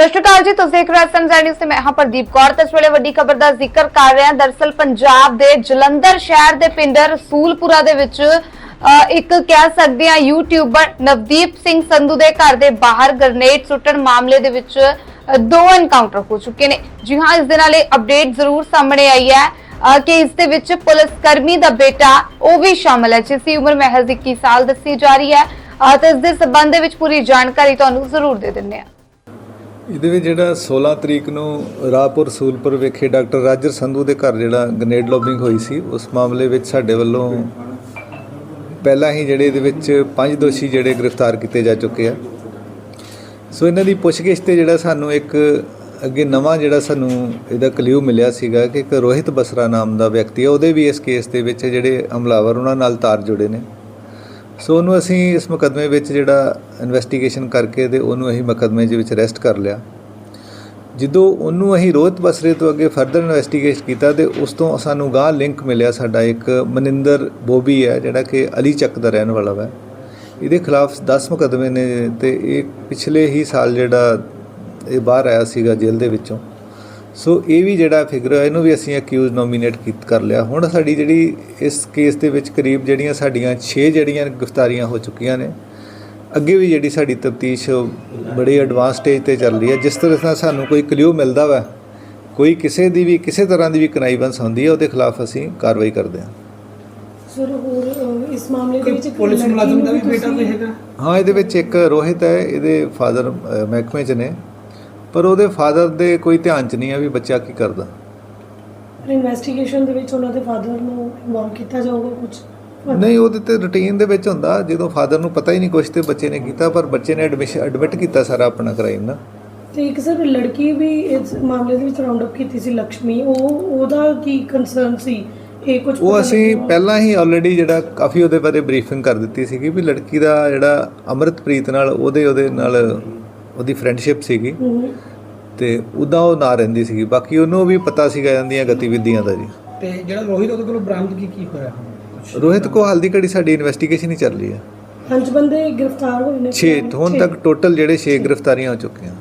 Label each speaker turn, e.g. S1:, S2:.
S1: ਸਤਿ ਸ਼੍ਰੀ ਅਕਾਲ ਜੀ, ਤੁਸੀਂ ਦੇਖ ਰਹੇ ਹੋ ਸੰਜਾ ਨਿਊਜ਼ ਤੇ ਮੈਂ ਹਾਂ ਪ੍ਰਦੀਪ ਕੌਰ। ਤੇ ਇਸ ਵੇਲੇ ਵੱਡੀ ਖਬਰ ਦਾ ਜ਼ਿਕਰ ਕਰ ਰਹੇ ਹਾਂ। ਦਰਸਲ ਪੰਜਾਬ ਦੇ ਜਲੰਧਰ ਸ਼ਹਿਰ ਦੇ ਪਿੰਡ ਰਸੂਲਪੁਰਾ ਦੇ ਵਿੱਚ ਇੱਕ ਕਹਿ ਸਕਦੇ ਹਾਂ ਯੂਟਿਊਬਰ ਨਵਦੀਪ ਸਿੰਘ ਸੰਧੂ ਦੇ ਘਰ ਦੇ ਬਾਹਰ ਗ੍ਰਨੇਡ ਸੁੱਟਣ ਮਾਮਲੇ ਦੇ ਵਿੱਚ ਦੋ ਐਨਕਾਊਂਟਰ ਹੋ ਚੁੱਕੇ ਨੇ। ਜੀ ਹਾਂ, ਇਸ ਦੇ ਨਾਲ ਇਹ ਅਪਡੇਟ ਜ਼ਰੂਰ ਸਾਹਮਣੇ ਆਈ ਹੈ ਕਿ ਇਸ ਦੇ ਵਿੱਚ ਪੁਲਿਸ ਕਰਮੀ ਦਾ ਬੇਟਾ, ਉਹ ਵੀ ਸ਼ਾਮਲ ਹੈ। ਜਿਸ ਦੀ ਉਮਰ ਮਹਿਜ਼ 21 ਸਾਲ ਦੱਸੀ ਜਾ ਰਹੀ ਹੈ। ਤੇ ਇਸ ਦੇ ਸਬੰਧ ਦੇ ਵਿੱਚ ਪੂਰੀ ਜਾਣਕਾਰੀ ਤੁਹਾਨੂੰ ਜ਼ਰੂਰ ਦੇ ਦਿੰਦੇ ਹਾਂ।
S2: ਇਹਦੇ ਵਿੱਚ ਜਿਹੜਾ 16 ਤਰੀਕ ਨੂੰ ਰਾਪੁਰ ਸੂਲਪੁਰ ਵਿਖੇ ਡਾਕਟਰ ਰਾਜਰ ਸੰਧੂ ਦੇ ਘਰ ਜਿਹੜਾ ਗ੍ਰੇਨੇਡ ਲੋਬਿੰਗ ਹੋਈ ਸੀ, ਉਸ ਮਾਮਲੇ ਵਿੱਚ ਸਾਡੇ ਵੱਲੋਂ ਪਹਿਲਾਂ ਹੀ ਜਿਹੜੇ ਇਹਦੇ ਵਿੱਚ ਪੰਜ ਦੋਸ਼ੀ ਜਿਹੜੇ ਗ੍ਰਿਫਤਾਰ ਕੀਤੇ ਜਾ ਚੁੱਕੇ ਆ। ਸੋ ਇਹਨਾਂ ਦੀ ਪੁੱਛਗਿੱਛ ਤੇ ਜਿਹੜਾ ਸਾਨੂੰ ਇੱਕ ਅੱਗੇ ਨਵਾਂ ਜਿਹੜਾ ਸਾਨੂੰ ਇਹਦਾ ਕਲਿਊ ਮਿਲਿਆ ਸੀਗਾ ਕਿ ਇੱਕ ਰੋਹਿਤ ਬਸਰਾ ਨਾਮ ਦਾ ਵਿਅਕਤੀ ਹੈ ਉਹਦੇ ਵੀ ਇਸ ਕੇਸ ਦੇ ਵਿੱਚ ਜਿਹੜੇ ਹਮਲਾਵਰ ਉਹਨਾਂ ਨਾਲ ਤਾਰ ਜੁੜੇ ਨੇ। ਸੋ ਉਹਨੂੰ ਅਸੀਂ ਇਸ ਮੁਕੱਦਮੇ ਵਿੱਚ ਜਿਹੜਾ ਇਨਵੈਸਟੀਗੇਸ਼ਨ ਕਰਕੇ ਤੇ ਉਹਨੂੰ ਅਸੀਂ ਮੁਕੱਦਮੇ ਦੇ ਵਿੱਚ ਅਰੈਸਟ ਕਰ ਲਿਆ। ਜਦੋਂ ਉਹਨੂੰ ਅਸੀਂ ਰੋਹਿਤ ਬਸਰੇ ਤੋਂ ਅੱਗੇ ਫਰਦਰ ਇਨਵੈਸਟੀਗੇਸ਼ਨ ਕੀਤਾ ਤੇ ਉਸ ਤੋਂ ਸਾਨੂੰ ਗਾਹ ਲਿੰਕ ਮਿਲਿਆ ਸਾਡਾ ਇੱਕ ਮਨਿੰਦਰ ਬੋਬੀ ਹੈ, ਜਿਹੜਾ ਕਿ ਅਲੀ ਚੱਕ ਦਾ ਰਹਿਣ ਵਾਲਾ ਵਾ। ਇਹਦੇ ਖਿਲਾਫ 10 ਮੁਕੱਦਮੇ ਨੇ ਤੇ ਇਹ ਪਿਛਲੇ ਹੀ ਸਾਲ ਜਿਹੜਾ ਇਹ ਬਾਹਰ ਆਇਆ ਸੀਗਾ ਜੇਲ੍ਹ ਦੇ ਵਿੱਚੋਂ। ਸੋ ਇਹ ਵੀ ਜਿਹੜਾ ਫਿਗਰ ਹੈ ਇਹਨੂੰ ਵੀ ਅਸੀਂ ਅਕਿਊਜ਼ ਨੋਮੀਨੇਟ ਕੀਤ ਕਰ ਲਿਆ। ਹੁਣ ਸਾਡੀ ਜਿਹੜੀ ਇਸ ਕੇਸ ਦੇ ਵਿੱਚ ਕਰੀਬ ਜਿਹੜੀਆਂ ਸਾਡੀਆਂ 6 ਜਿਹੜੀਆਂ ਗ੍ਰਿਫਤਾਰੀਆਂ ਹੋ ਚੁੱਕੀਆਂ ਨੇ ਅੱਗੇ ਵੀ ਜਿਹੜੀ ਸਾਡੀ ਤਫਤੀਸ਼ ਬੜੀ ਐਡਵਾਂਸ ਸਟੇਜ ਤੇ ਚੱਲ ਰਹੀ ਹੈ। ਜਿਸ ਤਰ੍ਹਾਂ ਨਾਲ ਸਾਨੂੰ ਕੋਈ ਕਲਿਊ ਮਿਲਦਾ ਵਾ ਕੋਈ ਕਿਸੇ ਦੀ ਵੀ ਕਿਸੇ ਤਰ੍ਹਾਂ ਦੀ ਵੀ ਕਨਾਈਵੰਸ ਹੁੰਦੀ ਹੈ ਉਹਦੇ ਖਿਲਾਫ ਅਸੀਂ ਕਾਰਵਾਈ ਕਰਦੇ ਹਾਂ।
S3: ਸਰ ਹੋਰ ਇਸ ਮਾਮਲੇ ਦੇ ਵਿੱਚ
S4: ਪੁਲਿਸ ਮੁਲਾਜ਼ਮ ਦਾ ਵੀ ਬੇਟਾ ਕੋਈ ਹੈਗਾ?
S2: ਹਾਂ ਇਹਦੇ ਵਿੱਚ ਇੱਕ ਰੋਹਿਤ ਹੈ ਇਹਦੇ ਫਾਦਰ ਮਹਿਕਮੇ 'ਚ ਨੇ। ਪਰ ਉਹਦੇ ਫਾਦਰ ਦੇ ਕੋਈ ਧਿਆਨ 'ਚ ਨਹੀਂ ਹੈ ਵੀ ਬੱਚਾ ਕੀ ਕਰਦਾ।
S3: ਇਨਵੈਸਟੀਗੇਸ਼ਨ ਦੇ ਵਿੱਚ ਉਹਨਾਂ ਦੇ ਫਾਦਰ ਨੂੰ ਇਨਵੋਲਵ ਕੀਤਾ ਜਾਊਗਾ ਕੁਝ
S2: ਨਹੀਂ ਉਹਦੇ ਤੇ ਰੁਟੀਨ ਦੇ ਵਿੱਚ ਹੁੰਦਾ। ਜਦੋਂ ਫਾਦਰ ਨੂੰ ਪਤਾ ਹੀ ਨਹੀਂ ਕੁਛ ਤੇ ਬੱਚੇ ਨੇ ਕੀਤਾ ਪਰ ਬੱਚੇ ਨੇ ਐਡਮਿਸ਼ਨ ਐਡਮਿਟ ਕੀਤਾ ਸਾਰਾ ਆਪਣਾ ਕ੍ਰਾਈਮ ਨਾ।
S3: ਤੇ ਇੱਕ ਸਰ ਲੜਕੀ ਵੀ ਇਸ ਮਾਮਲੇ ਦੇ ਵਿੱਚ ਰਾਉਂਡ ਅਪ ਕੀਤੀ ਸੀ ਲక్ష్ਮੀ ਉਹ ਉਹਦਾ ਕੀ ਕੰਸਰਨ ਸੀ? ਇਹ ਕੁਝ
S2: ਉਹ ਅਸੀਂ ਪਹਿਲਾਂ ਹੀ ਆਲਰੇਡੀ ਜਿਹੜਾ ਕਾਫੀ ਉਹਦੇ ਬਾਰੇ ਬਰੀਫਿੰਗ ਕਰ ਦਿੱਤੀ ਸੀਗੀ ਵੀ ਲੜਕੀ ਦਾ ਜਿਹੜਾ ਅਮਰਤਪ੍ਰੀਤ ਨਾਲ ਉਹਦੇ ਉਹਦੇ ਨਾਲ ਉਹਦੀ ਫਰੈਂਡਸ਼ਿਪ ਸੀਗੀ। ਤੇ ਉਦਾਂ ਉਹ ਨਾ ਰਹਿੰਦੀ ਸੀਗੀ। ਬਾਕੀ ਉਹਨੂੰ ਵੀ ਪਤਾ ਸੀਗਾ ਜਾਂਦੀਆਂ ਗਤੀਵਿਧੀਆਂ ਦਾ ਜੀ।
S4: ਤੇ ਜਿਹੜਾ ਰੋਹਿਤ ਉਹਦੇ ਕੋਲੋਂ ਬਰਾਮਦ ਕੀ ਕੀ ਹੋਇਆ?
S2: ਰੋਹਿਤ ਕੋ ਹਾਲ ਦੀ ਘੜੀ ਸਾਡੀ ਇਨਵੈਸਟੀਗੇਸ਼ਨ ਹੀ ਚੱਲ ਰਹੀ ਹੈ?
S3: ਪੰਜ ਬੰਦੇ ਗ੍ਰਿਫਤਾਰ ਹੋਏ ਨੇ।
S2: 6 ਹੁਣ ਤੱਕ ਟੋਟਲ ਜਿਹੜੇ 6 ਗ੍ਰਿਫਤਾਰੀਆਂ ਹੋ ਚੁੱਕੀਆਂ।